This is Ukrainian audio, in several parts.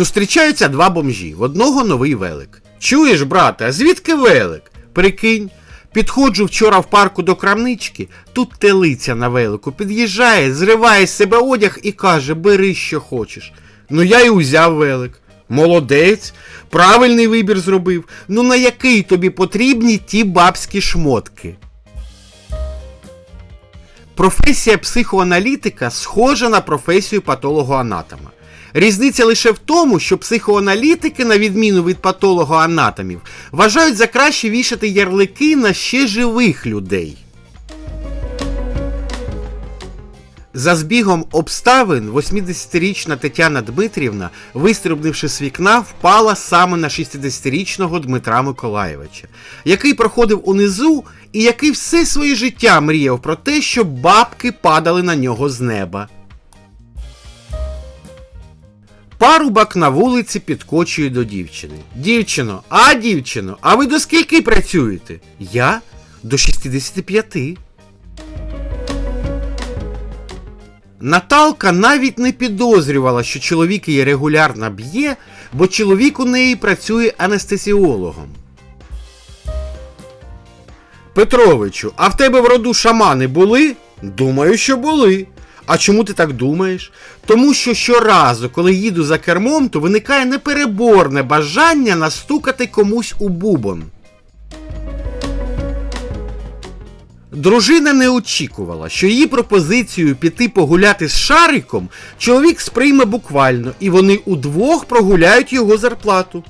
Зустрічаються два бомжі, в одного новий велик. Чуєш, брате, а звідки велик? Прикинь, підходжу вчора в парку до крамнички, тут телиця на велику під'їжджає, зриває з себе одяг і каже: бери, що хочеш. Ну я й узяв велик. Молодець, правильний вибір зробив. Ну на який тобі потрібні ті бабські шмотки? Професія психоаналітика схожа на професію патологоанатома. Різниця лише в тому, що психоаналітики, на відміну від патологоанатомів, вважають за краще вішати ярлики на ще живих людей. За збігом обставин 80-річна Тетяна Дмитрівна, вистрибнувши з вікна, впала саме на 60-річного Дмитра Миколаєвича, який проходив унизу і який все своє життя мріяв про те, щоб бабки падали на нього з неба. Парубак на вулиці підкочує до дівчини. Дівчино, а дівчино, а ви до скільки працюєте? Я до 65. Наталка навіть не підозрювала, що чоловік її регулярно б'є, бо чоловік у неї працює анестезіологом. Петровичу, а в тебе в роду шамани були? Думаю, що були. А чому ти так думаєш? Тому що щоразу, коли їду за кермом, то виникає непереборне бажання настукати комусь у бубон. Дружина не очікувала, що її пропозицію піти погуляти з шариком чоловік сприйме буквально, і вони удвох прогуляють його зарплату.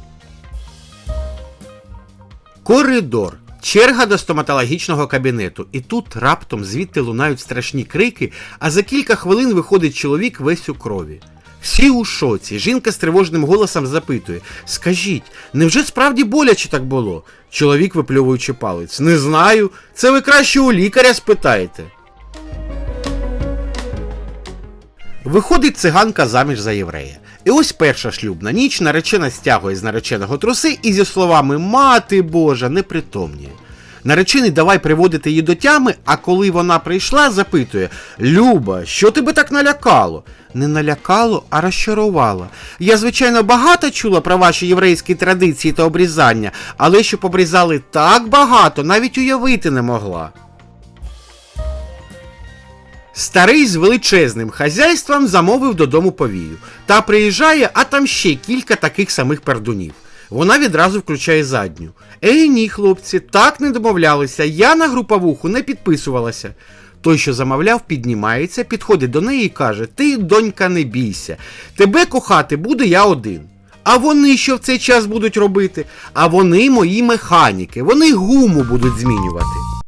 Коридор. Черга до стоматологічного кабінету, і тут раптом звідти лунають страшні крики, а за кілька хвилин виходить чоловік весь у крові. Всі у шоці. Жінка з тривожним голосом запитує: Скажіть, невже справді боляче так було? Чоловік, випльовуючи палець. Не знаю. Це ви краще у лікаря спитаєте. Виходить циганка заміж за єврея. І ось перша шлюбна ніч наречена стягує з нареченого труси і зі словами Мати Божа непритомніє. Наречений давай приводити її до тями, а коли вона прийшла, запитує Люба, що тебе так налякало? Не налякало, а розчарувало. Я, звичайно, багато чула про ваші єврейські традиції та обрізання, але щоб обрізали так багато, навіть уявити не могла. Старий з величезним хазяйством замовив додому повію. Та приїжджає, а там ще кілька таких самих пердунів. Вона відразу включає задню. Ей ні, хлопці, так не домовлялися, я на груповуху не підписувалася. Той, що замовляв, піднімається, підходить до неї і каже: Ти, донька, не бійся, тебе кохати буду я один. А вони що в цей час будуть робити? А вони мої механіки, вони гуму будуть змінювати.